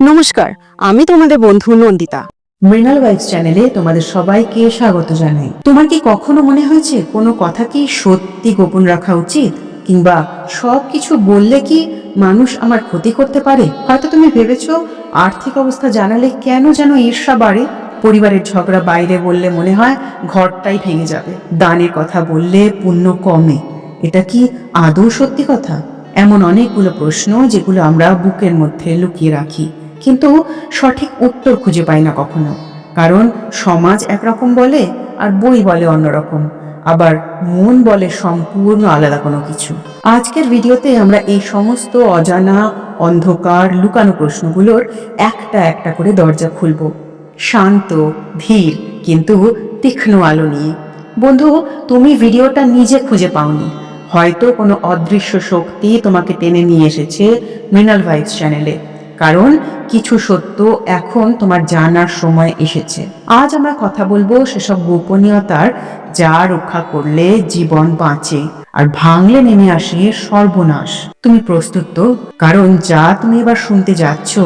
নমস্কার, আমি তোমাদের বন্ধু নন্দিতা। মৃণাল ওয়াইফ চ্যানেলে তোমাদের সবাইকে স্বাগত জানাই। তোমার কি কখনো মনে হয়েছে কোনো কথা কি সত্যি গোপন রাখা উচিত? কিংবা সব কিছু বললে কি মানুষ আমার ক্ষতি করতে পারে? হয়তো তুমি ভেবেছো, আর্থিক অবস্থা জানালে কেন যেন ঈর্ষা বাড়ে? পরিবারের ঝগড়া বাইরে বললে মনে হয় ঘরটাই ভেঙে যাবে। দানের কথা বললে পুণ্য কমে। এটা কি আদৌ সত্যি কথা? এমন অনেকগুলো প্রশ্ন যেগুলো আমরা বুকের মধ্যে লুকিয়ে রাখি। কিন্তু সঠিক উত্তর খুঁজে পাই না কখনো। কারণ সমাজ একরকম বলে আর বই বলে অন্যরকম। আবার মন বলে সম্পূর্ণ আলাদা কোনো কিছু। আজকের ভিডিওতে আমরা এই সমস্ত অজানা, অন্ধকার, লুকানো প্রশ্নগুলোর একটা একটা করে দরজা খুলব। শান্ত, ধীর, কিন্তু তীক্ষ্ণ আলো নিয়ে। বন্ধু, তুমি ভিডিওটা নিজে খুঁজে পাওনি। হয়তো কোনো অদৃশ্য শক্তি তোমাকে টেনে নিয়ে এসেছে মৃণাল ভাইবস চ্যানেলে। কারণ কিছু সত্য এখন তোমার জানার সময় এসেছে। আজ আমরা কথা বলব সেসব গোপনীয়তার যা রক্ষা করলে জীবন বাঁচে আর ভাঙলে নেমে আসে সর্বনাশ। তুমি প্রস্তুত তো? কারণ যা তুমি এবার শুনতে যাচ্ছ,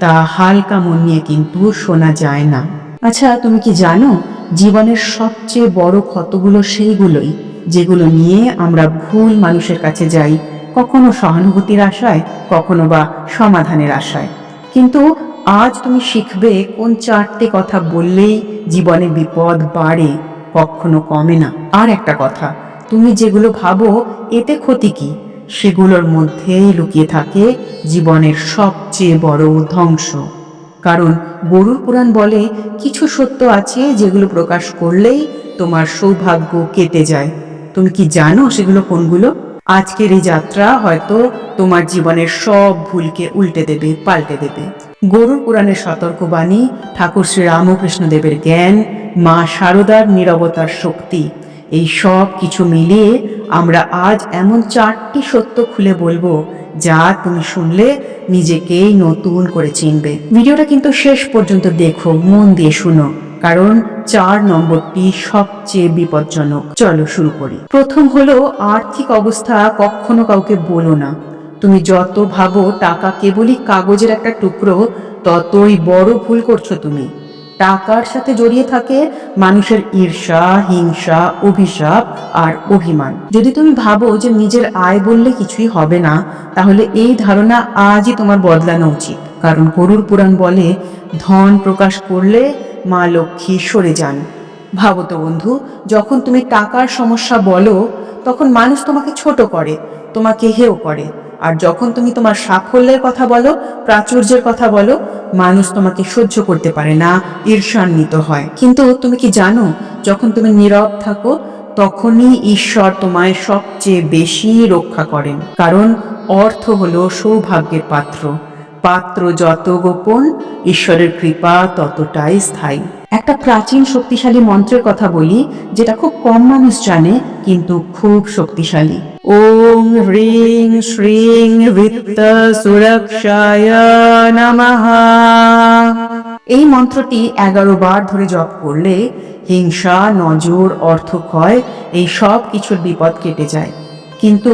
তা হালকা মন নিয়ে কিন্তু শোনা যায় না। আচ্ছা তুমি কি জানো, জীবনের সবচেয়ে বড় ক্ষতগুলো সেইগুলোই, যেগুলো নিয়ে আমরা ভুল মানুষের কাছে যাই কখনো সহানুভূতির আশায়, কখনো বা সমাধানের আশায়। কিন্তু আজ তুমি শিখবে কোন চারটে কথা বললেই জীবনে বিপদ বাড়ে, কখনো কমে না। আর একটা কথা, তুমি যেগুলো ভাবো, এতে ক্ষতি কি? সেগুলোর মধ্যেই লুকিয়ে থাকে জীবনের সবচেয়ে বড় ধ্বংস। কারণ গরুর পুরাণ বলে, কিছু সত্য আছে যেগুলো প্রকাশ করলেই তোমার সৌভাগ্য কেটে যায়। তুমি কি জানো সেগুলো কোনগুলো? আজকের এই যাত্রা হয়তো তোমার জীবনের সব ভুলকে উল্টে দেবে, পাল্টে দেবে। গরুর পুরাণের সতর্কবাণী, ঠাকুর শ্রী রামকৃষ্ণ দেবের জ্ঞান, মা শারদার নিরবতার শক্তি। এই সব কিছু মিলিয়ে আমরা আজ এমন চারটি সত্য খুলে বলব, যা তুমি শুনলে নিজেকেই নতুন করে চিনবে। ভিডিওটা কিন্তু শেষ পর্যন্ত দেখো, মন দিয়ে শুনো। কারণ চার নম্বরটি সবচেয়ে বিপজ্জনক। চলো শুরু করি। প্রথম হলো, আর্থিক অবস্থা কখনো কাউকে বলো না। তুমি যত ভাবো, টাকা কেবলই কাগজের একটা টুকরো, ততই বড় ভুল করছ তুমি। টাকার সাথে জড়িয়ে থাকে মানুষের ঈর্ষা, হিংসা, অভিশাপ আর অভিমান। যদি তুমি ভাবো যে নিজের আয় বললে কিছুই হবে না, তাহলে এই ধারণা আজই তোমার বদলানো উচিত। কারণ গরুর পুরাণ বলে, ধন প্রকাশ করলে মা লক্ষ্মী সরে যান। ভাবো তো বন্ধু, যখন তুমি টাকার সমস্যা বলো, তখন মানুষ তোমাকে ছোট করে, তোমাকে হেও করে। আর যখন তুমি তোমার সাফল্যের কথা বলো, প্রাচুর্যের কথা বলো, মানুষ তোমাকে সহ্য করতে পারে না, ঈর্ষান্বিত হয়। কিন্তু তুমি কি জানো, যখন তুমি নীরব থাকো, তখনই ঈশ্বর তোমায় সবচেয়ে বেশি রক্ষা করেন। কারণ অর্থ হলো সৌভাগ্যের পাত্র। পাত্র যত গোপন ঈশ্বরের কৃপা ততটাই স্থায়ী। একটা প্রাচীন শক্তিশালী মন্ত্রের কথা বলি যেটা খুব কম মানুষ জানে কিন্তু খুব শক্তিশালী। ওম হ্রিং শ্রিং বৃত্ত সুরক্ষায় নমঃ। এই মন্ত্রটি এগারো বার ধরে জপ করলে হিংসা নজর অর্থক্ষয় এই সব কিছুর বিপদ কেটে যায়। কিন্তু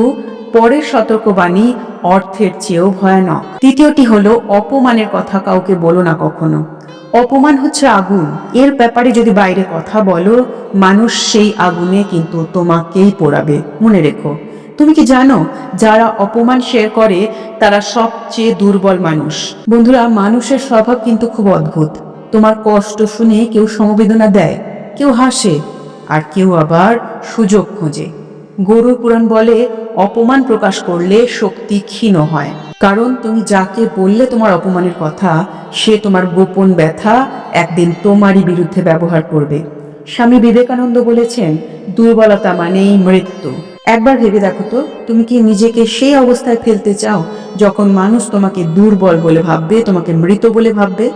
পরের সতর্কবাণী অর্থের চেয়েও ভয়ানক। তৃতীয়টি হলো, অপমানের কথা কাউকে বলো না কখনো। অপমান হচ্ছে আগুন। এর ব্যাপারে যদি বাইরে কথা বলো, মানুষ সেই আগুনে কিন্তু তোমাকেই পোড়াবে। মনে রেখো, তুমি কি জানো, যারা অপমান শেয়ার করে, তারা সবচেয়ে দুর্বল মানুষ। বন্ধুরা, মানুষের স্বভাব কিন্তু খুব অদ্ভুত। তোমার কষ্ট শুনে কেউ সমবেদনা দেয়, কেউ হাসে, আর কেউ আবার সুযোগ খোঁজে। গরুর পুরাণ বলে, অপমান প্রকাশ করলে শক্তি ক্ষীণ হয়। কারণ তুমি যাকে বললে তোমার অপমানের কথা, সে তোমার গোপন ব্যথা একদিন তোমারই বিরুদ্ধে ব্যবহার করবে। স্বামী বিবেকানন্দ বলেছেন, দুর্বলতা মানেই মৃত্যু। একবার ভেবে দেখো তো, তুমি কি নিজেকে সেই অবস্থায় ফেলতে চাও, যখন মানুষ তোমাকে দুর্বল বলে ভাববে, তোমাকে মৃত বলে ভাববে?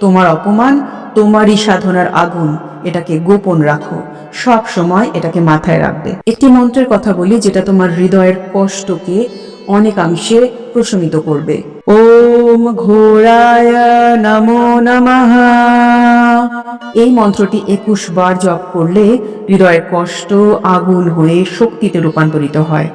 তোমার অপমান তোমারই সাধনার আগুন, এটাকে গোপন রাখো। সব সময় এটাকে মাথায় রাখবে। একটি মন্ত্রের কথা বলি, যেটা তোমার হৃদয়ের কষ্টকে অনেকাংশে প্রশমিত করবে। ওম ঘোড়ায় নমো নমঃ। এই মন্ত্রটি একুশ বার জপ করলে হৃদয়ের কষ্ট আগুন হয়ে শক্তিতে রূপান্তরিত হয়।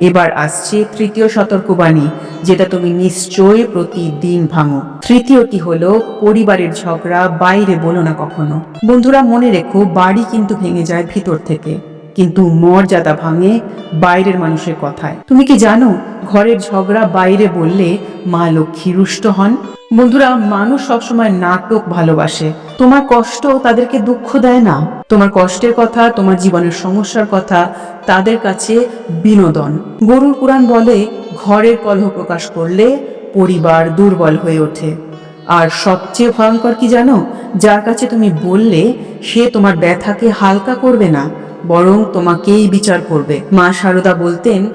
এবার আসছে তৃতীয় সতর্কবাণী, যেটা তুমি নিশ্চয়ই প্রতিদিন ভাঙো। তৃতীয়টি হলো, পরিবারের ঝগড়া বাইরে বলো না কখনো। বন্ধুরা, মনে রেখো, বাড়ি কিন্তু ভেঙে যায় ভিতর থেকে। কিন্তু মর্যাদা ভাঙে বাইরের মানুষের কথায়। তুমি কি জানো, ঘরের ঝগড়া বাইরে বললে মা লক্ষ্মী রুষ্ট হন? বন্ধুরা, মানুষ সবসময় নাটক ভালোবাসে। তোমার কষ্ট তাদেরকে দুঃখ দেয় না। তোমার কষ্টের কথা, তোমার জীবনের সমস্যার কথা, তাদের কাছে বিনোদন। গরুর পুরাণ বলে, ঘরের কলহ প্রকাশ করলে পরিবার দুর্বল হয়ে ওঠে। আর সবচেয়ে ভয়ঙ্কর কি জানো, যার কাছে তুমি বললে, সে তোমার ব্যথাকে হালকা করবে না। বরং তোমাকেই বিচার করবে। মা সারদা বলতেন,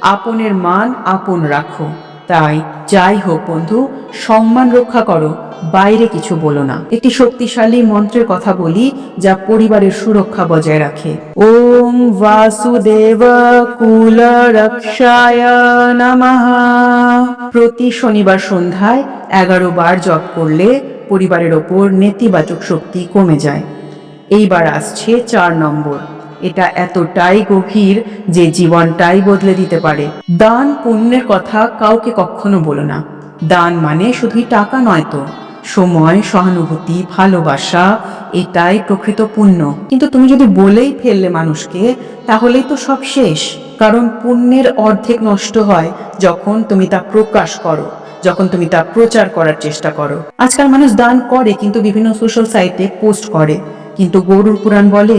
আপনের মান আপন রাখো। তাই যাই হোক বন্ধু, সম্মান রক্ষা করো, বাইরে কিছু বলো না। একটি শক্তিশালী মন্ত্রের কথা বলি, যা পরিবারের সুরক্ষা বজায় রাখে। ওম বাসুদেব কুল প্রতি শনিবার সন্ধ্যায় এগারো বার জপ করলে পরিবারের ওপর নেতিবাচক শক্তি কমে যায়। এইবার আসছে চার নম্বর। এটা এতটাই গভীর যে জীবনটাই বদলে দিতে পারে। দান পুণ্যের কথা কাউকে কখনো বলো না। দান মানে শুধুই টাকা নয় তো। সময়, সহানুভূতি, ভালোবাসা, এটাই প্রকৃত পুণ্য। কিন্তু তুমি যদি বলেই ফেললে মানুষকে, তাহলেই তো সব শেষ। কারণ পুণ্যের অর্ধেক নষ্ট হয় যখন তুমি তা প্রকাশ করো, যখন তুমি তা প্রচার করার চেষ্টা করো। আজকাল মানুষ দান করে, কিন্তু বিভিন্ন সোশ্যাল সাইটে পোস্ট করে। কিন্তু গরুর পুরাণ বলে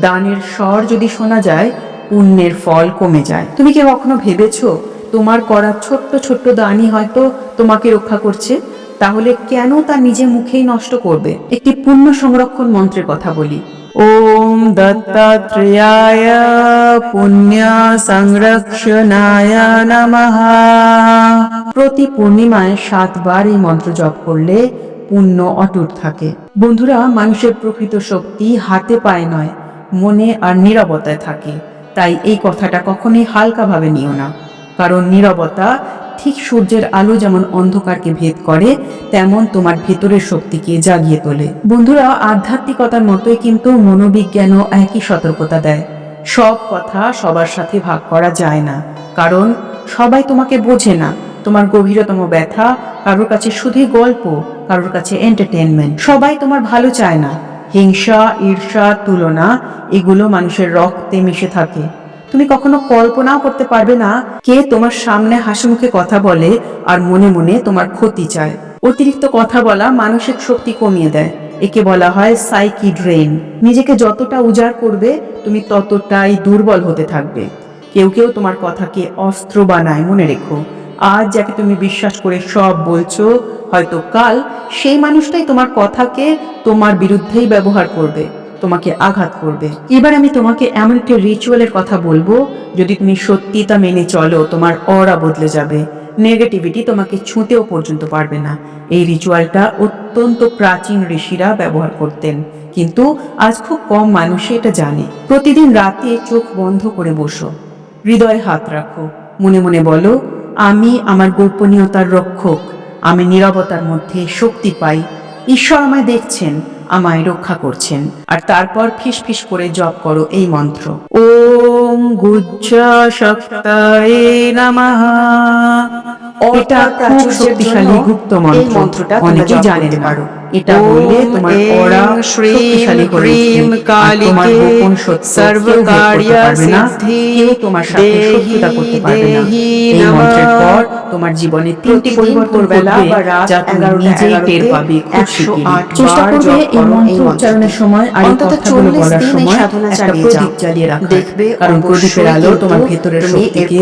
দানের স্বর যদি শোনা যায় পুণ্যের ফল কমে যায়। তুমি কি কখনো ভেবেছো তোমার করা ছোট্ট ছোট্ট দানই হয়তো তোমাকে রক্ষা করছে? তাহলে কেন তা নিজে মুখেই নষ্ট করবে? একটি পুণ্য সংরক্ষণ মন্ত্রের কথা বলি। ওম দত্তাত্রেয়ায় পুণ্য সংরক্ষণায় নমঃ। প্রতি পূর্ণিমায় সাতবার এই মন্ত্র জপ করলে পুণ্য অটুট থাকে। বন্ধুরা মানুষের প্রকৃত শক্তি হাতে পায় নয়। মনে আর নীরবতায় থাকে। তাই এই কথাটা কখনোই হালকাভাবে নিও না। কারণ নীরবতা ঠিক সূর্যের আলো যেমন অন্ধকারকে ভেদ করে, তেমন তোমার ভেতরের শক্তিকে জাগিয়ে তোলে। বন্ধুরা, আধ্যাত্মিকতার মতোই কিন্তু মনোবিজ্ঞানও একই সতর্কতা দেয়। সব কথা সবার সাথে ভাগ করা যায় না। কারণ সবাই তোমাকে বোঝে না। তোমার গভীরতম ব্যথা, কারোর কাছে শুধুই গল্প, কারোর কাছে এন্টারটেনমেন্ট সবাই তোমার ভালো চায় না। হিংসা, ঈর্ষা, তুলনা, এগুলো মানুষের রক্তে মিশে থাকে। তুমি কখনো কল্পনাও করতে পারবে না কে তোমার সামনে হাসি মুখে কথা বলে আর মনে মনে তোমার ক্ষতি চায়। অতিরিক্ত কথা বলা মানসিক শক্তি কমিয়ে দেয়। একে বলা হয় সাইকি ড্রেন নিজেকে যতটা উজাড় করবে, তুমি ততটাই দুর্বল হতে থাকবে। কেউ কেউ তোমার কথাকে অস্ত্র বানায়, মনে রেখো। আজ যাকে তুমি বিশ্বাস করে সব বলছো, হয়তো কাল সেই মানুষটাই তোমার কথাকে তোমার বিরুদ্ধেই ব্যবহার করবে, তোমাকে আঘাত করবে। এবার আমি তোমাকে এমন একটা রিচুয়ালের কথা বলব, যদি তুমি সত্যি তা মেনে চলো, তোমার অরা বদলে যাবে। নেগেটিভিটি তোমাকে ছুঁতেও পর্যন্ত পারবে না। এই রিচুয়ালটা অত্যন্ত প্রাচীন ঋষিরা ব্যবহার করতেন। কিন্তু আজ খুব কম মানুষই এটা জানে। প্রতিদিন রাতে চোখ বন্ধ করে বসো। হৃদয়ে হাত রাখো। মনে মনে বলো আমি আমার গোপনীয়তার রক্ষক। আমি নিরবতার মধ্যে শক্তি পাই। ঈশ্বর আমায় দেখছেন আমায় রক্ষা করছেন। আর তারপর ফিস ফিস করে জপ করো এই মন্ত্র। ওম গুজ্জ নমঃ। এটা খুব শক্তিশালী গুপ্ত মন্ত্র। মন্ত্রটা তোমরা জানেন পারো। এটা বললে তোমার শ্রীম শক্তিশালী করে তোমার গোপন কেউ তোমার সাথে শত্রুতা করতে পারবে না এই মন্ত্রের পর তোমার জীবনে তিনটি পরিবর্তন ঘটবে যা তুমি 11টা নিজেই টের পাবে খুব শিগগিরই। চেষ্টা করবে এই মন্ত্র উচ্চারণের সময় আর এই অন্তত কথাগুলো বলার দিন এই সময় সাধনা একটা চালিয়ে প্রদীপ যাও। জ্বালিয়ে রাখা। দেখবে কারণ প্রদীপের আলো তোমার ভেতরের শক্তিকে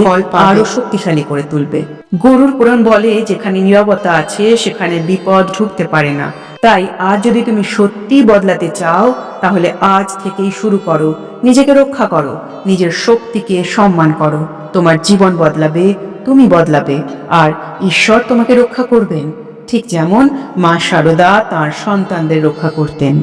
আরও শক্তিশালী করে তুলবে গরুর পুরাণ বলে যেখানে নীরবতা আছে সেখানে বিপদ ঢুকতে পারে না তাই আজ যদি তুমি সত্যি বদলাতে চাও, তাহলে আজ থেকেই শুরু করো। নিজেকে রক্ষা করো। নিজের শক্তিকে সম্মান করো। তোমার জীবন বদলাবে, তুমি বদলাবে, আর ঈশ্বর তোমাকে রক্ষা করবেন। ঠিক যেমন মা শারদা তার সন্তানদের রক্ষা করতেন।